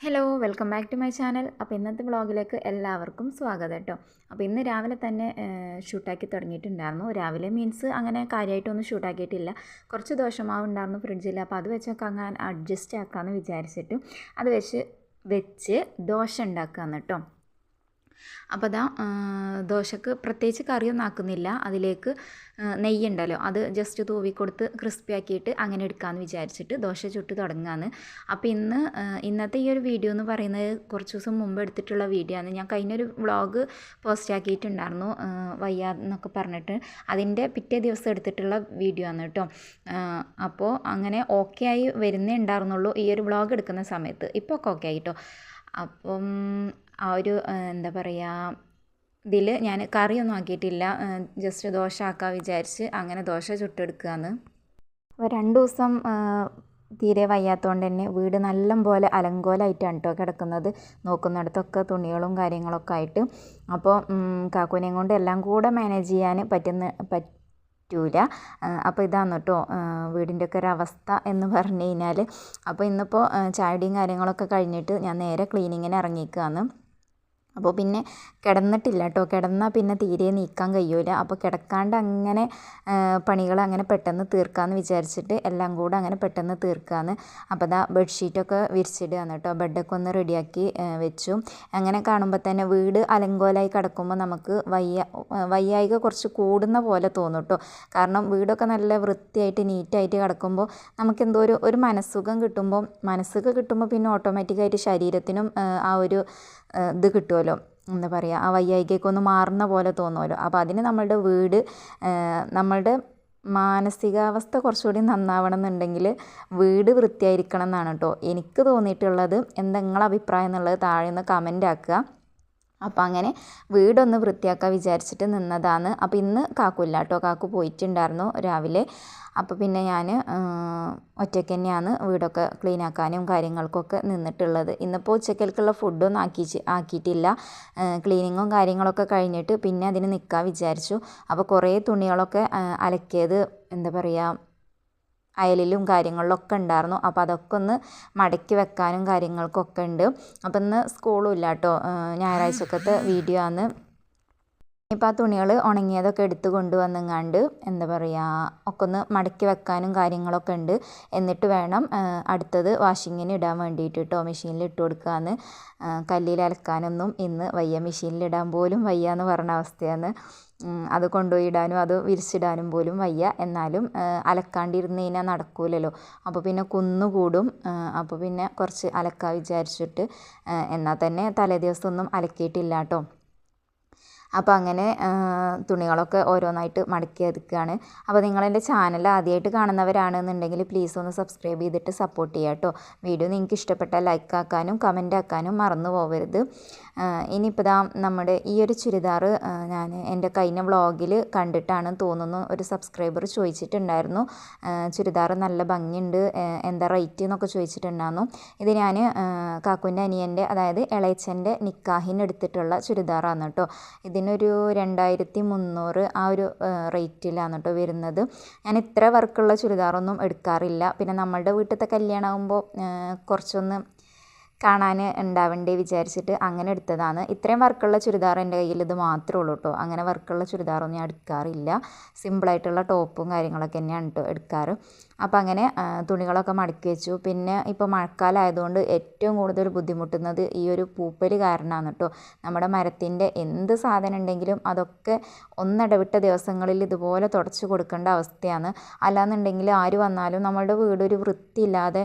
Hello welcome back to my channel അപ്പോൾ ഇന്നത്തെ വ്ളോഗിലേക്ക് എല്ലാവർക്കും സ്വാഗതം കേട്ടോ അപ്പോൾ ഇന്ന് രാവിലെ തന്നെ ഷൂട്ടാക്കി തുടങ്ങിയിട്ടുണ്ടായിരുന്നു. രാവിലെ മീൻസ് അങ്ങനെ കാര്യമായിട്ടൊന്നും ഷൂട്ടാക്കിയിട്ടില്ല. കുറച്ച് ദോഷമാവുണ്ടായിരുന്നു ഫ്രിഡ്ജിൽ. അപ്പോൾ അത് വെച്ചൊക്കെ അങ്ങനെ അഡ്ജസ്റ്റ് ആക്കാമെന്ന് വിചാരിച്ചിട്ട് അത് വെച്ച് വെച്ച് ദോശ ഉണ്ടാക്കാമെന്ന് കേട്ടോ അപ്പോൾ അതാ ദോശക്ക് പ്രത്യേകിച്ച് കറിയൊന്നും ആക്കുന്നില്ല അതിലേക്ക് നെയ്യുണ്ടല്ലോ. അത് ജസ്റ്റ് തൂവി കൊടുത്ത് ക്രിസ്പി ആക്കിയിട്ട് അങ്ങനെ എടുക്കാമെന്ന് വിചാരിച്ചിട്ട് ദോശ ചുട്ട് തുടങ്ങാന്ന്. അപ്പോൾ ഇന്ന് ഇന്നത്തെ ഈ ഒരു വീഡിയോ എന്ന് പറയുന്നത് കുറച്ച് ദിവസം മുമ്പ് എടുത്തിട്ടുള്ള വീഡിയോ ആണ്. ഞാൻ കഴിഞ്ഞൊരു വ്ളോഗ് പോസ്റ്റ് ആക്കിയിട്ടുണ്ടായിരുന്നു വയ്യ എന്നൊക്കെ പറഞ്ഞിട്ട്. അതിന്റെ പിറ്റേ ദിവസം എടുത്തിട്ടുള്ള വീഡിയോ ആണ് കേട്ടോ. അപ്പോൾ അങ്ങനെ ഓക്കെ ആയി വരുന്നേ ഉണ്ടായിരുന്നുള്ളൂ ഈ ഒരു വ്ളോഗ് എടുക്കുന്ന സമയത്ത്. ഇപ്പോൾ ഒക്കെ ഓക്കെ ആയി കേട്ടോ. അപ്പം ആ ഒരു എന്താ പറയുക ഇതിൽ ഞാൻ കറിയൊന്നും ആക്കിയിട്ടില്ല. ജസ്റ്റ് ദോശ ആക്കാൻ വിചാരിച്ച് അങ്ങനെ ദോശ ചുട്ടെടുക്കുകയാണ് അപ്പോൾ രണ്ട് ദിവസം തീരെ വയ്യാത്തതുകൊണ്ട് തന്നെ വീട് നല്ല പോലെ അലങ്കോലായിട്ടാണ് കേട്ടോ കിടക്കുന്നത്. നോക്കുന്നിടത്തൊക്കെ തുണികളും കാര്യങ്ങളൊക്കെ ആയിട്ട്. അപ്പോൾ കാക്കുവിനെയും കൊണ്ട് എല്ലാം കൂടെ മാനേജ് ചെയ്യാൻ പറ്റുന്ന പറ്റൂല. അപ്പോൾ ഇതാണ് കേട്ടോ വീടിന്റെ ഒക്കെ ഒരവസ്ഥ എന്ന് പറഞ്ഞു കഴിഞ്ഞാൽ അപ്പോൾ ഇന്നിപ്പോൾ ചായടിയും കാര്യങ്ങളൊക്കെ കഴിഞ്ഞിട്ട് ഞാൻ നേരെ ക്ലീനിങ്ങിന് ഇറങ്ങിക്കുകയാണ് അപ്പോൾ പിന്നെ കിടന്നിട്ടില്ല കേട്ടോ. കിടന്നാൽ പിന്നെ തീരെ നീക്കാൻ കഴിയൂല. അപ്പോൾ കിടക്കാണ്ട് അങ്ങനെ പണികൾ അങ്ങനെ പെട്ടെന്ന് തീർക്കാമെന്ന് വിചാരിച്ചിട്ട് എല്ലാം കൂടെ അങ്ങനെ പെട്ടെന്ന് തീർക്കാമെന്ന് അപ്പോൾ ദാ ബെഡ്ഷീറ്റൊക്കെ വിരിച്ചിടുകയാണ് കേട്ടോ. ബെഡൊക്കെ ഒന്ന് റെഡിയാക്കി വെച്ചു. അങ്ങനെ കാണുമ്പോൾ തന്നെ വീട് അലങ്കോലായി കിടക്കുമ്പോൾ നമുക്ക് വയ്യ വയ്യായിക കുറച്ച് കൂടുന്ന പോലെ തോന്നും കേട്ടോ. കാരണം വീടൊക്കെ നല്ല വൃത്തിയായിട്ട് നീറ്റായിട്ട് കിടക്കുമ്പോൾ നമുക്ക് എന്തോ ഒരു ഒരു മനസ്സുഖം കിട്ടുമ്പോൾ മനസ്സുഖം കിട്ടുമ്പോൾ പിന്നെ ഓട്ടോമാറ്റിക്കായിട്ട് ശരീരത്തിനും ആ ഒരു ഇത് കിട്ടുമല്ലോ എന്താ പറയുക ആ വയ്യായികയൊക്കെ ഒന്ന് മാറുന്ന പോലെ തോന്നുമല്ലോ. അപ്പോൾ അതിന് നമ്മളുടെ വീട് നമ്മളുടെ മാനസികാവസ്ഥ കുറച്ചുകൂടി നന്നാവണം എന്നുണ്ടെങ്കിൽ വീട് വൃത്തിയായിരിക്കണം എന്നാണ് കേട്ടോ എനിക്ക് തോന്നിയിട്ടുള്ളത്. എന്താ നിങ്ങളുടെ അഭിപ്രായം എന്നുള്ളത് താഴെ നിന്ന് കമന്റ് ആക്കുക. അപ്പോൾ അങ്ങനെ വീടൊന്ന് വൃത്തിയാക്കാൻ വിചാരിച്ചിട്ട് നിന്നതാണ്. അപ്പോൾ ഇന്ന് കാക്കൂല്ല കേട്ടോ കാക്കു പോയിട്ടുണ്ടായിരുന്നു രാവിലെ. അപ്പോൾ പിന്നെ ഞാൻ ഒറ്റയ്ക്ക് തന്നെയാണ് വീടൊക്കെ ക്ലീൻ ആക്കാനും കാര്യങ്ങൾക്കൊക്കെ നിന്നിട്ടുള്ളത്. ഇന്നിപ്പോൾ ഉച്ചക്കൽക്കുള്ള ഫുഡൊന്നും ആക്കി ആക്കിയിട്ടില്ല. ക്ലീനിങ്ങും കാര്യങ്ങളൊക്കെ കഴിഞ്ഞിട്ട് പിന്നെ അതിന് നിൽക്കാൻ വിചാരിച്ചു. അപ്പോൾ കുറേ തുണികളൊക്കെ അലക്കിയത് എന്താ പറയുക അയലിലും കാര്യങ്ങളിലൊക്കെ ഉണ്ടായിരുന്നു. അപ്പോൾ അതൊക്കെ ഒന്ന് മടക്കി വെക്കാനും കാര്യങ്ങൾക്കൊക്കെ ഉണ്ട്. അപ്പോൾ ഇന്ന് സ്കൂളും ഇല്ല കേട്ടോ. ഞായറാഴ്ചക്കത്തെ വീഡിയോ ആണ്. ഇപ്പോൾ ആ തുണികൾ ഉണങ്ങിയതൊക്കെ എടുത്ത് കൊണ്ടുവന്നെങ്ങാണ്ട് എന്താ പറയുക ഒക്കെ ഒന്ന് മടക്കി വെക്കാനും കാര്യങ്ങളൊക്കെ ഉണ്ട്. എന്നിട്ട് വേണം അടുത്തത് വാഷിങ്ങിന് ഇടാൻ വേണ്ടിയിട്ട് കേട്ടോ മെഷീനിൽ ഇട്ട് കൊടുക്കാമെന്ന് കല്ലിൽ അലക്കാനൊന്നും ഇന്ന് വയ്യ. മെഷീനിൽ ഇടാൻ പോലും വയ്യ എന്ന് പറഞ്ഞ അവസ്ഥയാണ്. അത് കൊണ്ടുപോയി ഇടാനും അത് വിരിച്ചിടാനും പോലും വയ്യ. എന്നാലും അലക്കാണ്ടിരുന്ന് കഴിഞ്ഞാൽ നടക്കൂലല്ലോ. അപ്പോൾ പിന്നെ കുന്നുകൂടും. അപ്പോൾ പിന്നെ കുറച്ച് അലക്കാൻ വിചാരിച്ചിട്ട് എന്നാൽ തന്നെ തലേ ദിവസമൊന്നും അലക്കിയിട്ടില്ല കേട്ടോ അപ്പോൾ അങ്ങനെ തുണികളൊക്കെ ഓരോന്നായിട്ട് മടക്കി എടുക്കുകയാണ്. അപ്പോൾ നിങ്ങളെന്റെ ചാനൽ ആദ്യമായിട്ട് കാണുന്നവരാണെന്നുണ്ടെങ്കിൽ പ്ലീസ് ഒന്ന് സബ്സ്ക്രൈബ് ചെയ്തിട്ട് സപ്പോർട്ട് ചെയ്യുക കേട്ടോ. വീഡിയോ നിങ്ങൾക്ക് ഇഷ്ടപ്പെട്ടാൽ ലൈക്ക് ആക്കാനും കമന്റ് ആക്കാനും മറന്നു പോകരുത് ഇനിയിപ്പോൾ ഇതാ നമ്മുടെ ഈ ഒരു ചുരിദാർ ഞാൻ എന്റെ കഴിഞ്ഞ വ്ളോഗിൽ കണ്ടിട്ടാണ് തോന്നുന്നു ഒരു സബ്സ്ക്രൈബർ ചോദിച്ചിട്ടുണ്ടായിരുന്നു. ചുരിദാർ നല്ല ഭംഗിയുണ്ട് എന്താ റേറ്റ് എന്നൊക്കെ ചോദിച്ചിട്ടുണ്ടായിരുന്നു. ഇത് ഞാൻ കാക്കുന്റെ അനിയന്റെ അതായത് ഇളയച്ചന്റെ നിക്കാഹിന് എടുത്തിട്ടുള്ള ചുരിദാറാണ് കേട്ടോ. ഇതിനൊരു രണ്ടായിരത്തി മുന്നൂറ് ആ ഒരു റേറ്റിലാണ് കേട്ടോ വരുന്നത്. ഞാൻ ഇത്ര വർക്കുള്ള ചുരിദാറൊന്നും എടുക്കാറില്ല. പിന്നെ നമ്മളുടെ വീട്ടിലത്തെ കല്യാണമാകുമ്പോൾ കുറച്ചൊന്ന് കാണാൻ ഉണ്ടാവണ്ടേ വിചാരിച്ചിട്ട് അങ്ങനെ എടുത്തതാണ്. ഇത്രയും വർക്കുള്ള ചുരിദാർ എന്റെ കയ്യിൽ ഇത് മാത്രമേ ഉള്ളൂ കേട്ടോ അങ്ങനെ വർക്കുള്ള ചുരിദാറൊന്നും ഞാൻ എടുക്കാറില്ല. സിമ്പിളായിട്ടുള്ള ടോപ്പും കാര്യങ്ങളൊക്കെ തന്നെയാണ് കേട്ടോ എടുക്കാറ്. അപ്പോൾ അങ്ങനെ തുണികളൊക്കെ മടക്കി വെച്ചു. പിന്നെ ഇപ്പോൾ മഴക്കാലമായതുകൊണ്ട് ഏറ്റവും കൂടുതൽ ബുദ്ധിമുട്ടുന്നത് ഈ ഒരു പൂപ്പൽ കാരണമാണ് കേട്ടോ നമ്മുടെ മരത്തിന്റെ എന്ത് സാധനം ഉണ്ടെങ്കിലും അതൊക്കെ ഒന്നിടവിട്ട ദിവസങ്ങളിൽ ഇതുപോലെ തുടച്ചു കൊടുക്കേണ്ട അവസ്ഥയാണ്. അല്ലാന്നുണ്ടെങ്കിൽ ആര് വന്നാലും നമ്മളുടെ വീടൊരു വൃത്തിയില്ലാതെ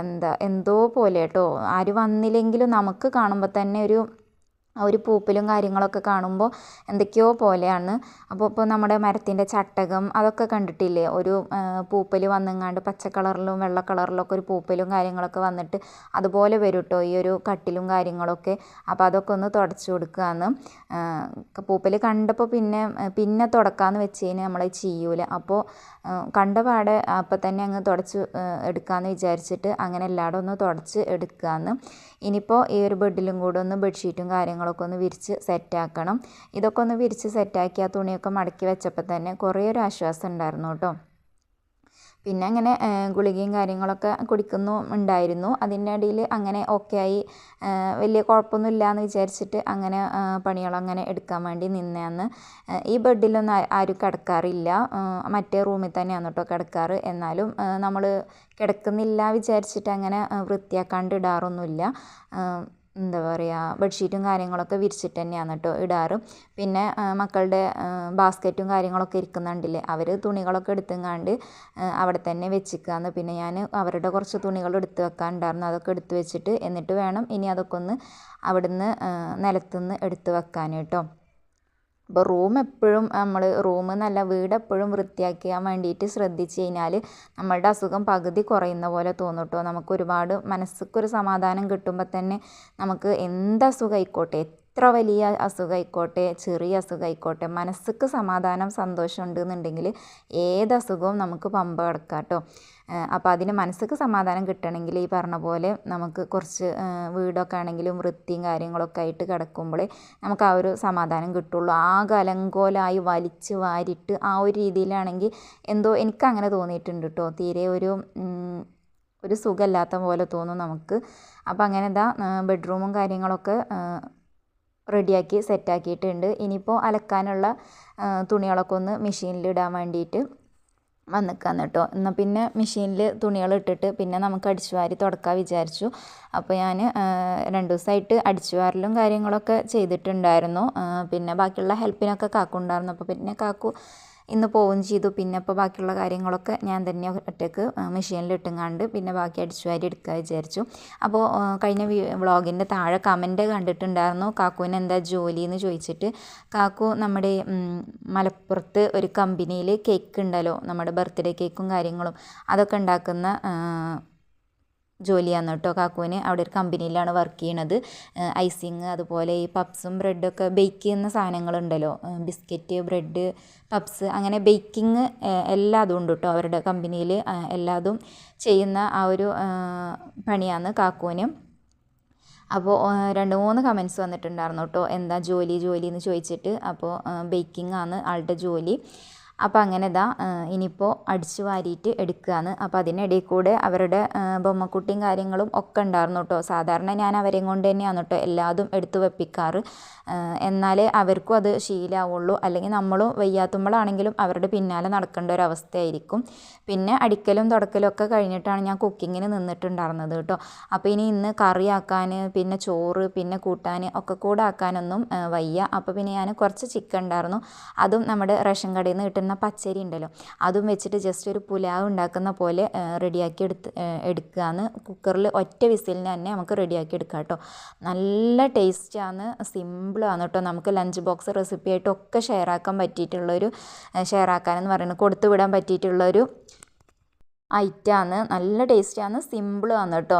എന്താ എന്തോ പോലെ കേട്ടോ ആര് വന്നില്ലെങ്കിലും നമുക്ക് കാണുമ്പോൾ തന്നെ ഒരു ആ ഒരു പൂപ്പലും കാര്യങ്ങളൊക്കെ കാണുമ്പോൾ എന്തൊക്കെയോ പോലെയാണ്. അപ്പോൾ ഇപ്പോൾ നമ്മുടെ മരത്തിന്റെ ചട്ടകം അതൊക്കെ കണ്ടിട്ടില്ലേ? ഒരു പൂപ്പൽ വന്നെങ്ങാണ്ട് പച്ച കളറിലും വെള്ള കളറിലൊക്കെ ഒരു പൂപ്പലും കാര്യങ്ങളൊക്കെ വന്നിട്ട് അതുപോലെ വരും കേട്ടോ ഈ ഒരു കട്ടിലും കാര്യങ്ങളൊക്കെ. അപ്പോൾ അതൊക്കെ ഒന്ന് തുടച്ചു കൊടുക്കുകയെന്ന് പൂപ്പൽ കണ്ടപ്പോൾ പിന്നെ പിന്നെ തുടക്കാമെന്ന് വെച്ച് കഴിഞ്ഞാൽ നമ്മൾ ചെയ്യൂല അപ്പോൾ കണ്ട പാടെ അപ്പം തന്നെ അങ്ങ് തുടച്ച് എടുക്കാമെന്ന് വിചാരിച്ചിട്ട് അങ്ങനെ എല്ലായിടും ഒന്ന് തുടച്ച് എടുക്കുകയെന്ന് ഇനിയിപ്പോൾ ഈ ഒരു ബെഡിലും കൂടെ ഒന്ന് ബെഡ്ഷീറ്റും കാര്യങ്ങളൊക്കെ ഒന്ന് വിരിച്ച് സെറ്റാക്കണം. ഇതൊക്കെ ഒന്ന് വിരിച്ച് സെറ്റാക്കി ആ തുണിയൊക്കെ മടക്കി വെച്ചപ്പോൾ തന്നെ കുറേ ഒരു ആശ്വാസം ഉണ്ടായിരുന്നു കേട്ടോ. പിന്നെ അങ്ങനെ ഗുളികയും കാര്യങ്ങളൊക്കെ കുടിക്കുന്നു ഉണ്ടായിരുന്നു. അതിന്റെ ഇടയിൽ അങ്ങനെ ഓക്കെ ആയി. വലിയ കുഴപ്പമൊന്നുമില്ല എന്ന് വിചാരിച്ചിട്ട് അങ്ങനെ പണികളങ്ങനെ എടുക്കാൻ വേണ്ടി നിന്നേന്ന്. ഈ ബെഡിലൊന്നും ആരും കിടക്കാറില്ല. മറ്റേ റൂമിൽ തന്നെയാണ് കേട്ടോ കിടക്കാറ്. എന്നാലും നമ്മൾ കിടക്കുന്നില്ല വിചാരിച്ചിട്ട് അങ്ങനെ വൃത്തിയാക്കാണ്ട് ഇടാറൊന്നുമില്ല. എന്താ പറയുക ബെഡ്ഷീറ്റും കാര്യങ്ങളൊക്കെ വിരിച്ചിട്ട് തന്നെയാണ് കേട്ടോ ഇടാറ്. പിന്നെ മക്കളുടെ ബാസ്ക്കറ്റും കാര്യങ്ങളൊക്കെ ഇരിക്കുന്നുണ്ടല്ലേ അവർ തുണികളൊക്കെ എടുത്തുങ്ങാണ്ട് അവിടെ തന്നെ വെച്ചിക്കാന്ന് പിന്നെ ഞാൻ അവരുടെ കുറച്ച് തുണികൾ എടുത്ത് വെക്കാനുണ്ടായിരുന്നു അതൊക്കെ എടുത്ത് വെച്ചിട്ട് എന്നിട്ട് വേണം ഇനി അതൊക്കെ ഒന്ന് അവിടുന്ന് നിലത്തുനിന്ന് എടുത്ത് വെക്കാൻ കേട്ടോ അപ്പോൾ റൂം എപ്പോഴും നമ്മൾ റൂം എന്നല്ല വീട് എപ്പോഴും വൃത്തിയാക്കാൻ വേണ്ടിയിട്ട് ശ്രദ്ധിച്ച് കഴിഞ്ഞാൽ നമ്മളുടെ അസുഖം പകുതി കുറയുന്ന പോലെ തോന്നും കേട്ടോ നമുക്ക് മനസ്സിക്കൊരു സമാധാനം കിട്ടുമ്പോൾ തന്നെ നമുക്ക് എന്ത് അസുഖമായിക്കോട്ടെ എത്ര വലിയ അസുഖമായിക്കോട്ടെ ചെറിയ അസുഖമായിക്കോട്ടെ മനസ്സുക്ക് സമാധാനം സന്തോഷം ഉണ്ടെന്നുണ്ടെങ്കിൽ ഏത് അസുഖവും നമുക്ക് പമ്പ കിടക്കാം കേട്ടോ അപ്പോൾ അതിന് മനസ്സുക്ക് സമാധാനം കിട്ടണമെങ്കിൽ ഈ പറഞ്ഞ പോലെ നമുക്ക് കുറച്ച് വീടൊക്കെ ആണെങ്കിലും വൃത്തിയും കാര്യങ്ങളൊക്കെ ആയിട്ട് കിടക്കുമ്പോൾ നമുക്ക് ആ ഒരു സമാധാനം കിട്ടുള്ളൂ. ആ കലങ്കോലായി വലിച്ച് വാരിട്ട് ആ ഒരു രീതിയിലാണെങ്കിൽ എന്തോ എനിക്കങ്ങനെ തോന്നിയിട്ടുണ്ട് കേട്ടോ തീരെ ഒരു ഒരു സുഖമില്ലാത്ത പോലെ തോന്നും നമുക്ക്. അപ്പോൾ അങ്ങനെ എന്താ ബെഡ്റൂമും കാര്യങ്ങളൊക്കെ റെഡിയാക്കി സെറ്റാക്കിയിട്ടുണ്ട്. ഇനിയിപ്പോൾ അലക്കാനുള്ള തുണികളൊക്കെ ഒന്ന് മെഷീനിൽ ഇടാൻ വേണ്ടിയിട്ട് വന്നിക്കാന്ന് കേട്ടോ. എന്നാൽ പിന്നെ മെഷീനിൽ തുണികൾ ഇട്ടിട്ട് പിന്നെ നമുക്ക് അടിച്ചു വാരി തുടക്കാൻ വിചാരിച്ചു. അപ്പോൾ ഞാൻ രണ്ട് ദിവസമായിട്ട് അടിച്ചു വാരലും കാര്യങ്ങളൊക്കെ ചെയ്തിട്ടുണ്ടായിരുന്നു. പിന്നെ ബാക്കിയുള്ള ഹെൽപ്പിനൊക്കെ കാക്കുണ്ടായിരുന്നു അപ്പോൾ പിന്നെ കാക്കു ഇന്ന് പോവുകയും ചെയ്തു. പിന്നെ ഇപ്പോൾ ബാക്കിയുള്ള കാര്യങ്ങളൊക്കെ ഞാൻ തന്നെ ഒറ്റയ്ക്ക് മെഷീനിൽ ഇട്ടുങ്ങാണ്ട് പിന്നെ ബാക്കി അടിച്ചു വാരി എടുക്കുക വിചാരിച്ചു. അപ്പോൾ കഴിഞ്ഞ വ്ളോഗിന്റെ താഴെ കമന്റ് കണ്ടിട്ടുണ്ടായിരുന്നു. കാക്കുവിന് എന്താ ജോലി? എന്ന് ചോദിച്ചിട്ട് കാക്കു നമ്മുടെ മലപ്പുറത്ത് ഒരു കമ്പനിയിൽ കേക്ക് ഉണ്ടല്ലോ നമ്മുടെ ബർത്ത്ഡേ കേക്കും കാര്യങ്ങളും അതൊക്കെ ഉണ്ടാക്കുന്ന ജോലിയാണ് കേട്ടോ കാക്കുവിന്. അവിടെ ഒരു കമ്പനിയിലാണ് വർക്ക് ചെയ്യണത്. ഐസിങ് അതുപോലെ ഈ പപ്സും ബ്രെഡൊക്കെ ബേക്ക് ചെയ്യുന്ന സാധനങ്ങളുണ്ടല്ലോ. ബിസ്ക്കറ്റ് ബ്രെഡ് പപ്സ് അങ്ങനെ ബേക്കിങ് എല്ലാതും ഉണ്ട് കേട്ടോ അവരുടെ കമ്പനിയിൽ എല്ലാതും ചെയ്യുന്ന ആ ഒരു പണിയാണ് കാക്കുവിന്. അപ്പോൾ രണ്ട് മൂന്ന് കമൻസ് വന്നിട്ടുണ്ടായിരുന്നു കേട്ടോ. എന്താ ജോലി ജോലി എന്ന് ചോദിച്ചിട്ട്. അപ്പോൾ ബേക്കിംഗ് ആണ് ആളുടെ ജോലി. അപ്പോൾ അങ്ങനെ ഇതാ ഇനിയിപ്പോൾ അടിച്ചു വാരിയിട്ട് എടുക്കുകയാണ് അപ്പോൾ അതിനിടയിൽ കൂടെ അവരുടെ ബൊമ്മക്കുട്ടിയും കാര്യങ്ങളും ഒക്കെ ഉണ്ടായിരുന്നു കേട്ടോ സാധാരണ ഞാൻ അവരെയും കൊണ്ട് തന്നെയാണ് കേട്ടോ എല്ലാതും എടുത്തു വെപ്പിക്കാറ്. എന്നാലേ അവർക്കും അത് ശീലമാവുള്ളൂ അല്ലെങ്കിൽ നമ്മളും വയ്യാത്തുമ്പോഴാണെങ്കിലും അവരുടെ പിന്നാലെ നടക്കേണ്ട ഒരു അവസ്ഥയായിരിക്കും. പിന്നെ അടിക്കലും തുടക്കലും ഒക്കെ കഴിഞ്ഞിട്ടാണ് ഞാൻ കുക്കിങ്ങിന് നിന്നിട്ടുണ്ടായിരുന്നത് കേട്ടോ അപ്പോൾ ഇനി ഇന്ന് കറിയാക്കാൻ പിന്നെ ചോറ് പിന്നെ കൂട്ടാൻ ഒക്കെ കൂടെ ആക്കാനൊന്നും വയ്യ. അപ്പോൾ പിന്നെ ഞാൻ കുറച്ച് ചിക്കൻ ഉണ്ടായിരുന്നു. അതും നമ്മുടെ റേഷൻ കടയിൽ നിന്ന് കിട്ടുന്ന പച്ചരി ഉണ്ടല്ലോ അതും വെച്ചിട്ട് ജസ്റ്റ് ഒരു പുലാവ് ഉണ്ടാക്കുന്ന പോലെ റെഡിയാക്കി എടുത്ത് എടുക്കുകയാണ് കുക്കറിൽ ഒറ്റ വിസിലിന് തന്നെ നമുക്ക് റെഡിയാക്കി എടുക്കാം കേട്ടോ നല്ല ടേസ്റ്റാണ് സിമ്പിളാണ് കേട്ടോ നമുക്ക് ലഞ്ച് ബോക്സ് റെസിപ്പി ആയിട്ടൊക്കെ ഷെയർ ആക്കാൻ പറ്റിയിട്ടുള്ളൊരു ഷെയർ ആക്കാനെന്ന് പറയുന്നത് കൊടുത്തു വിടാൻ പറ്റിയിട്ടുള്ളൊരു ഐറ്റമാണ് നല്ല ടേസ്റ്റാണ് സിമ്പിളാണ് കേട്ടോ.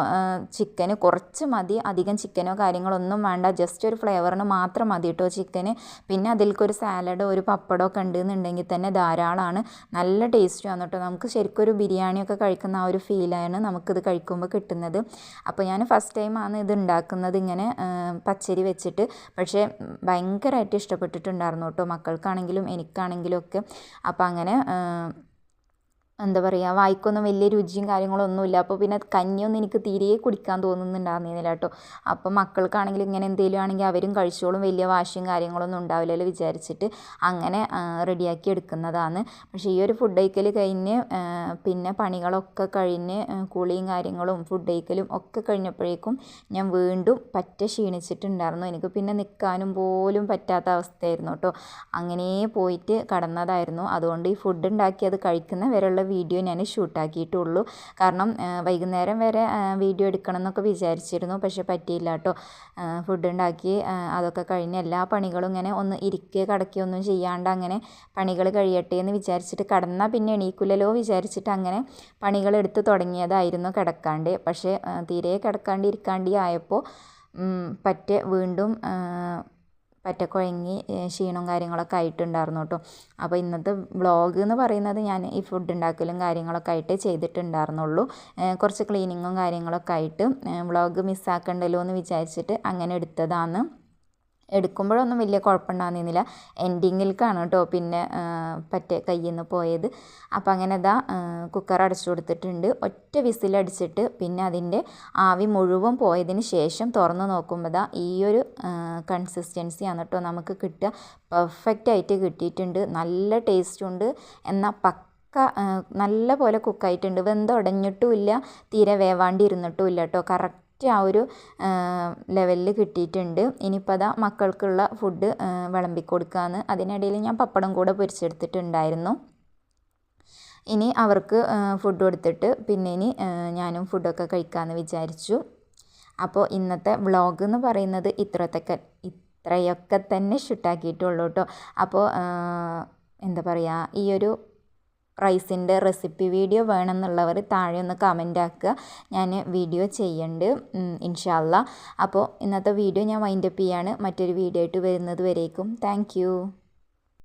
ചിക്കന് കുറച്ച് മതി അധികം ചിക്കനോ കാര്യങ്ങളൊന്നും വേണ്ട ജസ്റ്റ് ഒരു ഫ്ലേവറിന് മാത്രം മതി കേട്ടോ ചിക്കന്. പിന്നെ അതിൽക്കൊരു സാലഡ് ഒരു പപ്പടോ ഒക്കെ ഉണ്ടെന്നുണ്ടെങ്കിൽ തന്നെ ധാരാളമാണ്. നല്ല ടേസ്റ്റുമാണ് കേട്ടോ. നമുക്ക് ശരിക്കും ഒരു ബിരിയാണിയൊക്കെ കഴിക്കുന്ന ആ ഒരു ഫീലാണ് നമുക്കിത് കഴിക്കുമ്പോൾ കിട്ടുന്നത്. അപ്പോൾ ഞാൻ ഫസ്റ്റ് ടൈമാണ് ഇത് ഉണ്ടാക്കുന്നത് ഇങ്ങനെ പച്ചരി വെച്ചിട്ട്. പക്ഷേ ഭയങ്കരമായിട്ട് ഇഷ്ടപ്പെട്ടിട്ടുണ്ടായിരുന്നു കേട്ടോ മക്കൾക്കാണെങ്കിലും എനിക്കാണെങ്കിലും ഒക്കെ അപ്പോൾ അങ്ങനെ എന്താ പറയുക വായിക്കൊന്നും വലിയ രുചിയും കാര്യങ്ങളൊന്നുമില്ല. അപ്പോൾ പിന്നെ കഞ്ഞിയൊന്നും എനിക്ക് തീരെ കുടിക്കാൻ തോന്നുന്നുണ്ടായിരുന്നില്ല കേട്ടോ അപ്പോൾ മക്കൾക്കാണെങ്കിലും ഇങ്ങനെ എന്തെങ്കിലും ആണെങ്കിൽ അവരും കഴിച്ചോളും. വലിയ വാശിയും കാര്യങ്ങളൊന്നും ഉണ്ടാവില്ലല്ലോ വിചാരിച്ചിട്ട് അങ്ങനെ റെഡിയാക്കി എടുക്കുന്നതാണ്. പക്ഷേ ഈ ഒരു ഫുഡ് കഴിക്കൽ കഴിഞ്ഞ് പിന്നെ പണികളൊക്കെ കഴിഞ്ഞ് കുളിയും കാര്യങ്ങളും ഫുഡ് കഴിക്കലും ഒക്കെ കഴിഞ്ഞപ്പോഴേക്കും ഞാൻ വീണ്ടും പറ്റ ക്ഷീണിച്ചിട്ടുണ്ടായിരുന്നു. എനിക്ക് പിന്നെ നിൽക്കാനും പോലും പറ്റാത്ത അവസ്ഥയായിരുന്നു കേട്ടോ അങ്ങനെ പോയിട്ട് കടന്നതായിരുന്നു. അതുകൊണ്ട് ഈ ഫുഡ് ഉണ്ടാക്കി അത് കഴിക്കുന്ന വരെയുള്ള വീഡിയോ ഞാൻ ഷൂട്ടാക്കിയിട്ടുള്ളൂ. കാരണം വൈകുന്നേരം വരെ വീഡിയോ എടുക്കണം എന്നൊക്കെ വിചാരിച്ചിരുന്നു. പക്ഷേ പറ്റിയില്ല കേട്ടോ ഫുഡ് ഉണ്ടാക്കി അതൊക്കെ കഴിഞ്ഞ് എല്ലാ പണികളും ഇങ്ങനെ ഒന്ന് ഇരിക്കുക കിടക്കുകയോ ഒന്നും ചെയ്യാണ്ട് അങ്ങനെ പണികൾ കഴിയട്ടെ എന്ന് വിചാരിച്ചിട്ട് കടന്നാൽ പിന്നെ എണീക്കില്ലല്ലോ വിചാരിച്ചിട്ട് അങ്ങനെ പണികൾ എടുത്ത് തുടങ്ങിയതായിരുന്നു കിടക്കാണ്ട്. പക്ഷേ തീരെ കിടക്കാണ്ട് ഇരിക്കാണ്ടി ആയപ്പോൾ പറ്റ വീണ്ടും പറ്റ കുഴങ്ങി ക്ഷീണവും കാര്യങ്ങളൊക്കെ ആയിട്ടുണ്ടായിരുന്നു കേട്ടോ. അപ്പോൾ ഇന്നത്തെ വ്ളോഗ് എന്ന് പറയുന്നത് ഞാൻ ഈ ഫുഡ് ഉണ്ടാക്കലും കാര്യങ്ങളൊക്കെ ആയിട്ട് ചെയ്തിട്ടുണ്ടായിരുന്നുള്ളൂ. കുറച്ച് ക്ലീനിങ്ങും കാര്യങ്ങളൊക്കെ ആയിട്ട് വ്ളോഗ് മിസ്സാക്കണ്ടല്ലോ എന്ന് വിചാരിച്ചിട്ട് അങ്ങനെ എടുത്തതാണ്. എടുക്കുമ്പോഴൊന്നും വലിയ കുഴപ്പമുണ്ടാകുന്നില്ല. എൻഡിങ്ങിലേക്കാണ് കേട്ടോ പിന്നെ പറ്റേ കയ്യിൽ നിന്ന് പോയത്. അപ്പോൾ അങ്ങനെ ഇതാ കുക്കർ അടച്ചു കൊടുത്തിട്ടുണ്ട്. ഒറ്റ വിസിലടിച്ചിട്ട് പിന്നെ അതിന്റെ ആവി മുഴുവൻ പോയതിന് ശേഷം തുറന്ന് നോക്കുമ്പോൾ ദാ ഈ ഒരു കൺസിസ്റ്റൻസിയാണ് കേട്ടോ നമുക്ക് കിട്ടുക. പെർഫെക്റ്റ് ആയിട്ട് കിട്ടിയിട്ടുണ്ട്. നല്ല ടേസ്റ്റും ഉണ്ട്. എന്നാൽ പക്ക നല്ല പോലെ കുക്കായിട്ടുണ്ട് വെന്തുടഞ്ഞിട്ടുമില്ല തീരെ വേവാണ്ടി ഇരുന്നിട്ടും ഇല്ല കേട്ടോ കറക്റ്റ് ആ ഒരു ലെവലിൽ കിട്ടിയിട്ടുണ്ട്. ഇനിയിപ്പോൾ അതാ മക്കൾക്കുള്ള ഫുഡ് വിളമ്പി കൊടുക്കാമെന്ന് അതിനിടയിൽ ഞാൻ പപ്പടം കൂടെ പൊരിച്ചെടുത്തിട്ടുണ്ടായിരുന്നു. ഇനി അവർക്ക് ഫുഡ് കൊടുത്തിട്ട് പിന്നെ ഇനി ഞാനും ഫുഡൊക്കെ കഴിക്കാമെന്ന് വിചാരിച്ചു. അപ്പോൾ ഇന്നത്തെ വ്ളോഗ് എന്ന് പറയുന്നത് ഇത്രത്തൊക്കെ ഇത്രയൊക്കെ തന്നെ ഷൂട്ടാക്കിയിട്ടുള്ളൂ കേട്ടോ അപ്പോൾ എന്താ പറയുക ഈ ഒരു റൈസിന്റെ റെസിപ്പി വീഡിയോ വേണമെന്നുള്ളവർ താഴെ ഒന്ന് കമന്റ് ആക്കുക. ഞാൻ വീഡിയോ ചെയ്യുന്നുണ്ട് ഇൻഷാല്ല അപ്പോൾ ഇന്നത്തെ വീഡിയോ ഞാൻ വൈൻഡപ്പ് ചെയ്യാണ്. മറ്റൊരു വീഡിയോ ആയിട്ട് വരുന്നത് വരേക്കും. താങ്ക്